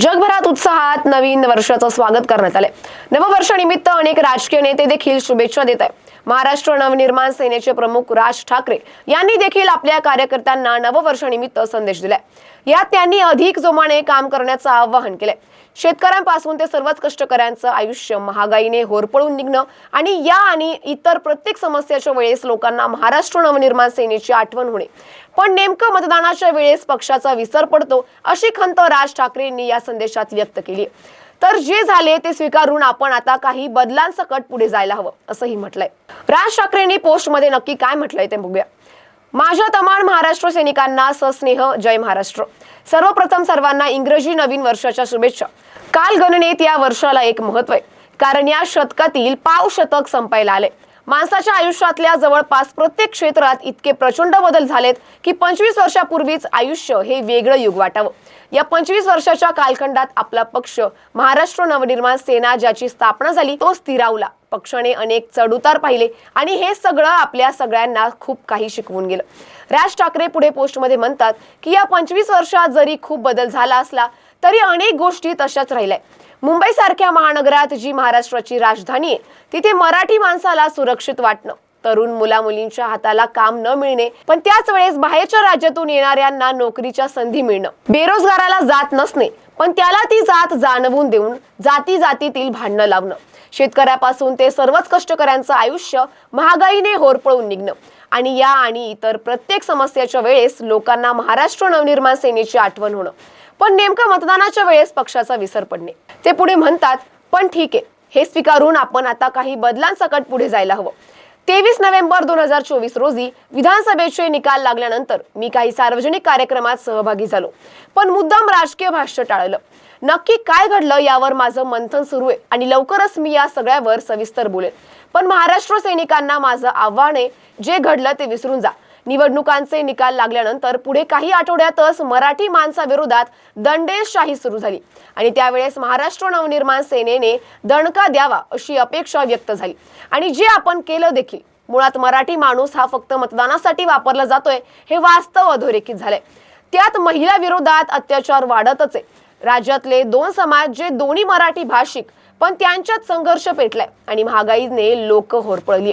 जगभरात उत्साहात नवीन वर्षाचं स्वागत करण्यात आले नववर्षानिमित्त अनेक राजकीय नेते देखील शुभेच्छा देत आहेत. महाराष्ट्र नवनिर्माण सेनेचे प्रमुख राज ठाकरे यांनी देखील आपल्या कार्यकर्त्यांना नववर्षानिमित्त संदेश दिलाय. यात त्यांनी अधिक जोमाने काम करण्याचं आवाहन केलंय. शेतकऱ्यांपासून ते सर्वच कष्टकऱ्यांचं आयुष्य महागाईने होरपळून निघणं आणि या आणि इतर प्रत्येक समस्याच्या वेळेस लोकांना महाराष्ट्र नवनिर्माण सेनेची आठवण होणे. पण नेमकं मतदानाच्या वेळेस पक्षाचा विसर पडतो अशी खंत राज ठाकरेंनी या संदेशात व्यक्त केली. तर जे झाले ते स्वीकारून आपण आता काही बदलांसकट पुढे जायला हवं असंही म्हटलंय. राज ठाकरेंनी पोस्टमध्ये नक्की काय म्हटलंय ते बघूया. माझ्या तमाम महाराष्ट्र सैनिकांना सस्नेह जय महाराष्ट्र. सर्वप्रथम सर्वांना इंग्रजी नवीन वर्षाच्या शुभेच्छा. काल गणनेत या वर्षाला एक महत्त्व आहे. कारण या शतकातील पाव शतक संपायला आले माणसाच्या आयुष्यातल्या जवळपास प्रत्येक क्षेत्रात इतके प्रचंड बदल झालेत की पंचवीस वर्षापूर्वीच आयुष्य हे वेगळं युग वाटावं. या पंचवीस वर्षाच्या कालखंडात आपला पक्ष महाराष्ट्र नवनिर्माण सेना ज्याची स्थापना झाली तो स्थिरावला. पक्षाने अनेक चढउतार पाहिले आणि हे सगळं आपल्या सगळ्यांना खूप काही शिकवून गेलं. राज ठाकरे पुढे पोस्टमध्ये म्हणतात की या पंचवीस वर्षात जरी खूप बदल झाला असला तरी अनेक गोष्टी तशाच राहिल्या मुंबई सारख्या महानगरात जी महाराष्ट्राची राजधानी आहे तिथे मराठी माणसाला सुरक्षित वाटणं तरुण मुला मुलींच्या हाताला काम न मिळणे पण त्याच वेळेस बाहेरच्या राज्यातून येणाऱ्यांना नोकरीच्या संधी मिळणं. बेरोजगाराला जात नसणे पण त्याला ती जात जाणवून देऊन जाती जातीतील भांडणं लावणं. शेतकऱ्यापासून ते सर्वच कष्टकऱ्यांचं आयुष्य महागाईने होरपळून निघणं. आणि या आणि इतर प्रत्येक समस्याच्या वेळेस लोकांना महाराष्ट्र नवनिर्माण सेनेची आठवण होणं. पण नेमकं मतदानाच्या वेळेस पक्षाचा विसर पडणे. ते पुढे म्हणतात पण ठीक आहे हे स्वीकारून आपण आता काही बदलांसकट पुढे जायला हवं. तेवीस नोव्हेंबर दोन हजार चोवीस रोजी विधानसभेचे निकाल लागल्यानंतर मी काही सार्वजनिक कार्यक्रमात सहभागी झालो. पण मुद्दाम राजकीय भाष्य टाळलं. नक्की काय घडलं यावर माझं मंथन सुरू आहे आणि लवकरच मी या सगळ्यावर सविस्तर बोलेन. पण महाराष्ट्र सैनिकांना माझं आव्हान आहे जे घडलं ते विसरून जा. निवडणुकांचे निकाल लागल्यानंतर पुढे काही आठवड्यातच मराठी माणसाविरोधात दंडेशाही सुरू झाली. आणि त्यावेळेस महाराष्ट्र नवनिर्माण सेनेने दणका द्यावा अशी अपेक्षा व्यक्त झाली. आणि जे आपण केलं देखील मुळात मराठी माणूस हा फक्त मतदानासाठी वापरला जातोय हे वास्तव अधोरेखित झालंय. त्यात महिला विरोधात अत्याचार वाढतच आहे. राज्यातले दोन समाज जे दोन्ही मराठी भाषिक पण त्यांच्यात संघर्ष पेटलाय आणि महागाईने लोक होरपळली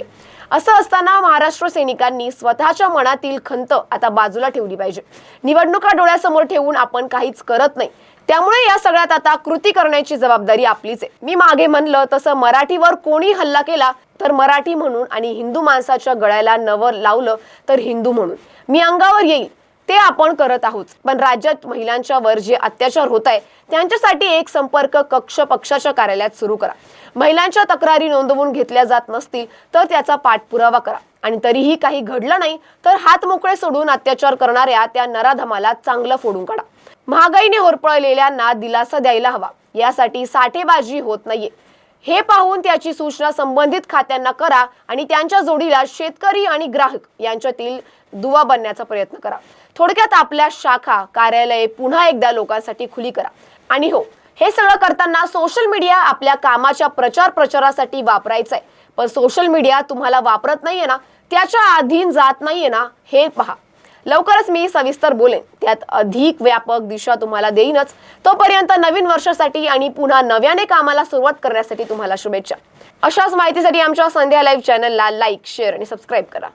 असं असताना महाराष्ट्र सैनिकांनी स्वतःच्या मनातील खंत आता बाजूला ठेवली पाहिजे. निवडणुका डोळ्यासमोर ठेवून आपण काहीच करत नाही. त्यामुळे या सगळ्यात आता कृती करण्याची जबाबदारी आपलीच आहे. मी मागे म्हणलं तसं मराठीवर कोणी हल्ला केला तर मराठी म्हणून आणि हिंदू माणसाच्या गळ्याला नवर लावलं तर हिंदू म्हणून. मी अंगावर येईल. ते आपण करत आहोत. पण राज्यात महिलांच्या वर जे अत्याचार होत आहे त्यांच्यासाठी एक संपर्क कक्ष पक्षाच्या कार्यालयात सुरू करा. महिलांच्या तक्रारी नोंदवून घेतल्या जात नसतील तर त्याचा पाठपुरावा करा. आणि तरीही काही घडलं नाही तर हात मोकळे सोडून अत्याचार करणाऱ्या त्या नराधमाला चांगलं फोडून काढा. महागाईने होरपळलेल्यांना दिलासा द्यायला हवा. यासाठी साठेबाजी होत नाहीये. हे पाहून त्याची सूचना संबंधित खात्यांना करा आणि त्यांच्या जोडीला शेतकरी आणि ग्राहक यांच्यातील दुवा बनण्याचा प्रयत्न करा. थोडक्यात आपल्या शाखा कार्यालये पुन्हा एकदा लोकांसाठी खुली करा. आणि हो हे सगळं करताना सोशल मीडिया आपल्या कामाच्या प्रचार प्रचारासाठी वापरायचं आहे पण सोशल मीडिया तुम्हाला वापरत नाहीये ना त्याच्या अधीन जात नाहीये ना हे पहा. लवकरच मी सविस्तर बोलेन. त्यात अधिक व्यापक दिशा तुम्हाला देईनच. तोपर्यंत नवीन वर्षासाठी आणि पुन्हा नव्याने कामाला सुरुवात करण्यासाठी तुम्हाला शुभेच्छा. अशाच माहितीसाठी आमच्या संध्या लाईव्ह चॅनलला लाईक शेअर आणि सबस्क्राईब करा.